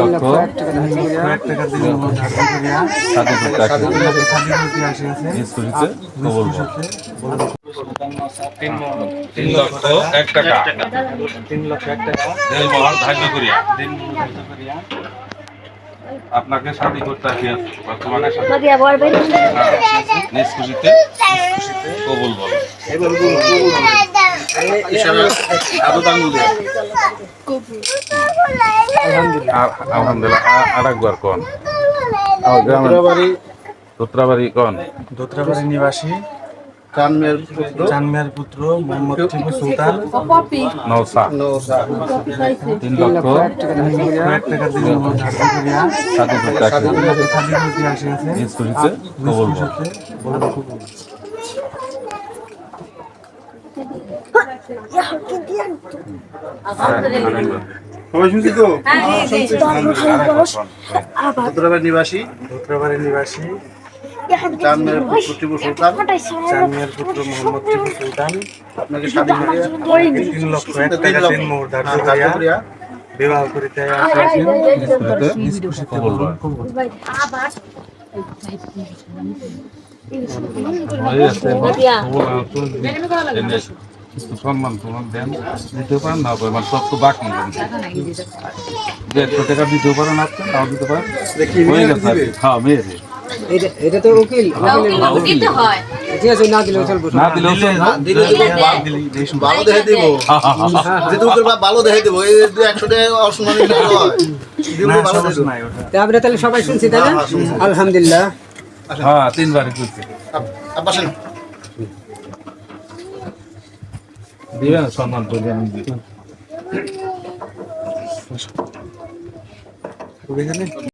লক্ষ ধার্য করিয়া। তিন লক্ষ এক টাকা। তিন লক্ষ এক টাকা ধার্য আপনাকে শাদী করতে আসিয়াছে বর্তমানে. নিজ খুশিতে কবুল বল। আলহামদুলিল্লাহ। আর একবার কোন? আমার গ্রামের বাড়ি তোত্রাবাড়ি কোন? দোত্রাবাড়ি নিবাসী। চানমের পুত্র। চানমিয়ার পুত্র মোহাম্মদ টিপু সুলতান। তিন লক্ষ। এক টাকা আসিয়াছে। কবুল সবাই শুনছি তো। উত্তরাবাড়ি নিবাসী দোত্রাবাড়ি নিবাসী চানমের পুত্র টিপু সুলতান চানমিয়ার পুত্র মোহাম্মদ টিপু সুলতান আপনাকে স্বাধীন তিন লক্ষ এক টাকা লক্ষ মোহর ধার্য ধার্য করিয়া করিয়া বিবাহ করিতে আসিয়াছেন নিজ খুশিতে কবুল বল হয়ে গেছে, কবুল আর তো এনে কিছু সম্মান তোমার দেন দিতে পারেন না পারেন সব তো বাকি দেড়শো টাকা দিতেও পারেন আপনি নাও দিতে পারেন হয়ে গেছে হ্যাঁ মেয়েরে এটা- এটা তো উকিল দিতে হয় না দিলেও চলবো না দিলেও চলবে। দিলে তো ভালো দেখে দিব যেহেতু উত্তর বা- ভালো দেখে দিব এই দু একশো টাকা অসম্মানিত হয় দিব না ভালো সমস্যা দেখে নাই ওটা তা আমরা তাহলে সবাই শুনছি তাই না আলহামদুলিল্লাহ হ্যাঁ তিনবারই করছে আব্বাসেন দিবেন সম্মান করবেন। দিবেন